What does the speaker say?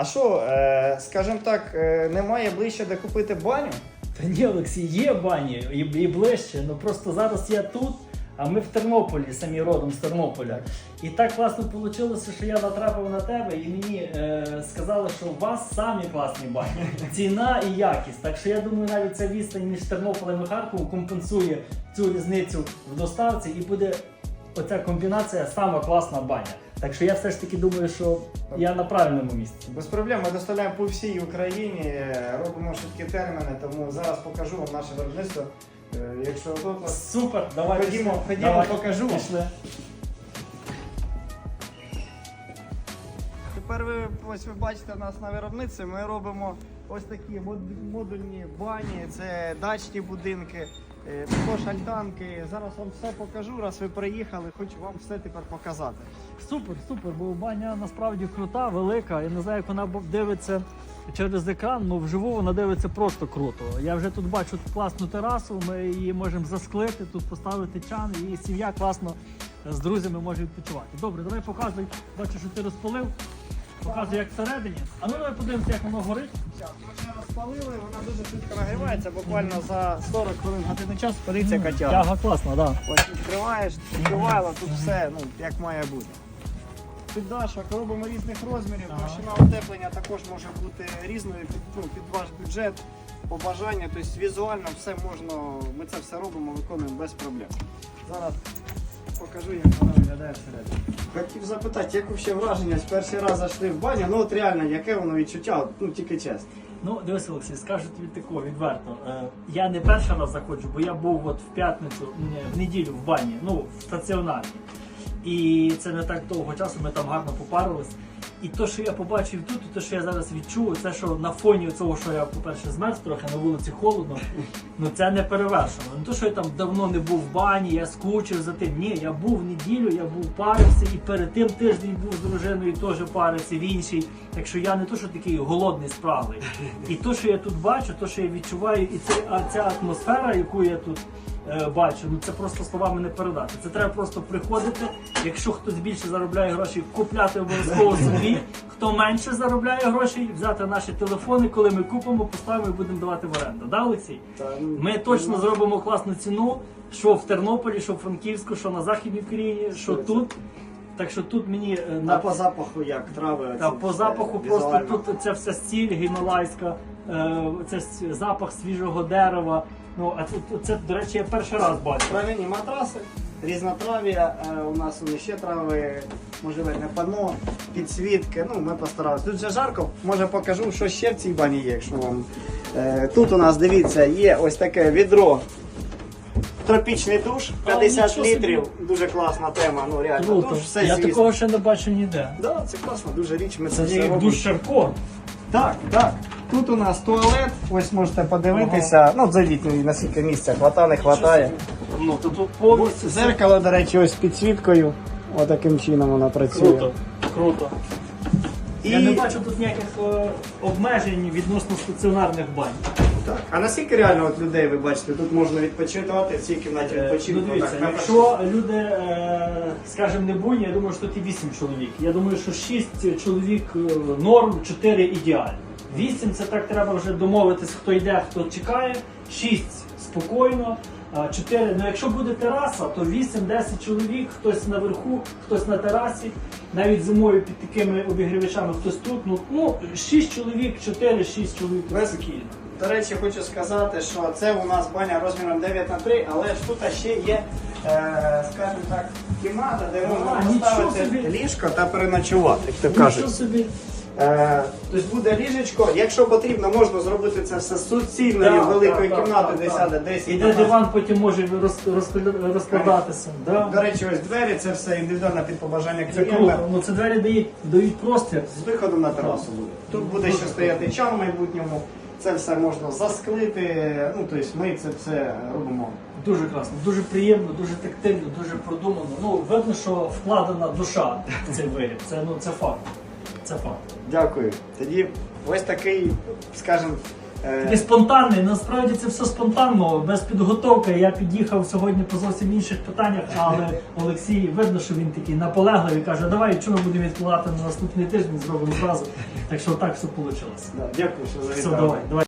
А що, е, скажімо так, е, немає ближче де купити баню? Та ні, Олексій, є бані і, і ближче. Ну просто зараз я тут, а ми в Тернополі, самі родом з Тернополя. І так класно вийшло, що я натрапив на тебе, і мені е, сказали, що у вас самі класні бані. Ціна і якість. Так що я думаю, навіть ця відстань між Тернополем і Харковом компенсує цю різницю в доставці, і буде оця комбінація сама класна баня. Так що я все ж таки думаю, що я на правильному місці. Без проблем, ми доставляємо по всій Україні, робимо швидкі терміни, тому зараз покажу вам наше виробництво. Е, Якщо тут Супер, давай Ходімо, пішли. ходімо, Давай. покажу. Пішли. Тепер ви ось ви бачите нас на виробництві. Ми робимо ось такі модульні бані, це дачні будинки, також альтанки. Зараз вам все покажу. Раз ви приїхали, хочу вам все тепер показати. Супер, супер, бо баня насправді крута, велика. Я не знаю, як вона дивиться через екран, але вживу вона дивиться просто круто. Я вже тут бачу класну терасу, ми її можемо засклити, тут поставити чан, і сім'я класно з друзями може відпочивати. Добре, давай показуй. Бачу, що ти розпалив. Показуй, як всередині. А ну давай подивимося, як воно горить. Ми розпалили, вона дуже швидко нагрівається, буквально за 40 хвилин години часу. Подивіться, яка тяга. Тяга класна, так. Да. Ось відкриваєш, відкривала, тут все ну, як має бути. Піддашок робимо різних розмірів, Ага. товщина утеплення також може бути різною під, ну, під ваш бюджет, по бажанню, тобто візуально все можна, ми це все робимо, виконуємо без проблем. Зараз покажу, як вона виглядає всередині. Хотів запитати, як взагалі враження з перший раз зайшли в баню, ну от реально, яке воно відчуття, ну тільки чесно. Ну, дивись, Олексій, скажу тобі тако відверто. Е, я не перший раз заходжу, бо я був от в п'ятницю, ні, в неділю в бані, ну, в стаціонарній. І це не так довго часу, ми там гарно попарились. І то, що я побачив тут, і те, що я зараз відчув, це що на фоні цього, що я, по-перше, змерз трохи на вулиці холодно, ну це не перевершено. Не то, що я там давно не був в бані, я скучив за тим. Ні, я був неділю, я був парився, і перед тим тиждень був з дружиною теж парився в іншій. Так що я не то, що такий голодний справний. І то, що я тут бачу, то, що я відчуваю, і це, ця атмосфера, яку я тут бачу, ну це просто словами не передати. Це треба просто приходити. Якщо хтось більше заробляє гроші, купляти обов'язково собі. Хто менше заробляє гроші, взяти наші телефони, коли ми купимо, поставимо і будемо давати в оренду. Да, Олексій? Ми точно зробимо класну ціну, що в Тернополі, що в Франківську, що на Західній Україні, що тут. Так що тут мені е, А на по запаху як трави? та по запаху просто тут ця вся стіль гімалайська, е, це запах свіжого дерева. Ну а тут це, до речі, я перший раз бачу. Трав'яні матраси, різнотрав'я, е, у нас вони ще трави, можливо, не панно, підсвітки. Ну, ми постаралися. Тут вже жарко, може покажу, що ще в цій бані є, якщо вам. Е, Тут у нас, дивіться, є ось таке відро. Тропічний душ, А, 50 нічого собі. літрів. Дуже класна тема. Ну реально Круто. душ, все я звісно. такого ще не бачу ніде. Да, це класно, дуже річ. Ми це, Це все як робимо. душ Шарко. Так, так. Тут у нас туалет, ось можете подивитися. Ну, зайдіть, наскільки місця хвата, не хватає. Ну то тут повністю Зеркало, до речі, ось з підсвіткою. Отаким чином вона працює. круто. Круто. І... Я не бачу тут ніяких е, обмежень відносно стаціонарних бань. Так. А наскільки реально от людей ви бачите, тут можна відпочивати в цій кімнаті Е, відпочинку? Ну, дивіться, так, якщо люди, е, скажімо, не буйні, я думаю, що тут і 8 чоловік. Я думаю, що 6 чоловік е, норм, 4 ідеально. 8 це так треба вже домовитись, хто йде, хто чекає. 6 спокійно. 4, ну якщо буде тераса, то 8-10 чоловік, хтось наверху, хтось на терасі, навіть зимою під такими обігрівачами, хтось тут. Ну, ну 6 чоловік, 4-6 чоловік. Без- спокійно. До речі, хочу сказати, що це у нас баня розміром 9 на 3, але ж тут ще є, е, скажімо так, кімната, де можна поставити собі. ліжко та переночувати, як то Нічого собі. Тобто буде ліжечко, якщо потрібно, можна зробити це все з суцільною Так, великою так, так, кімнатою, так, де так. сяде 10 І де 15. диван потім може роз- розкля- розкладатися. Да? До речі, ось двері, це все індивідуально під побажання Це клієнта. Ну це двері дають, дають простір. З виходом на терасу буде. Тут буде ще стояти чан в майбутньому. Це все можна засклити. Ну, тобто ми це все робимо. Дуже класно, дуже приємно, дуже тактильно, дуже продумано. Ну видно, що вкладена душа в цей виріб. Це ну це факт. Це факт. Дякую. Тоді ось такий, скажімо, Е, Такий спонтанний, насправді це все спонтанно, без підготовки. Я під'їхав сьогодні по зовсім інших питаннях, але Олексій видно, що він такий наполегливий, каже, давай, що ми будемо відкладати на наступний тиждень, зробимо зразу. Так що так все вийшло. да, Дякую, що Все, завітали. давай, давай.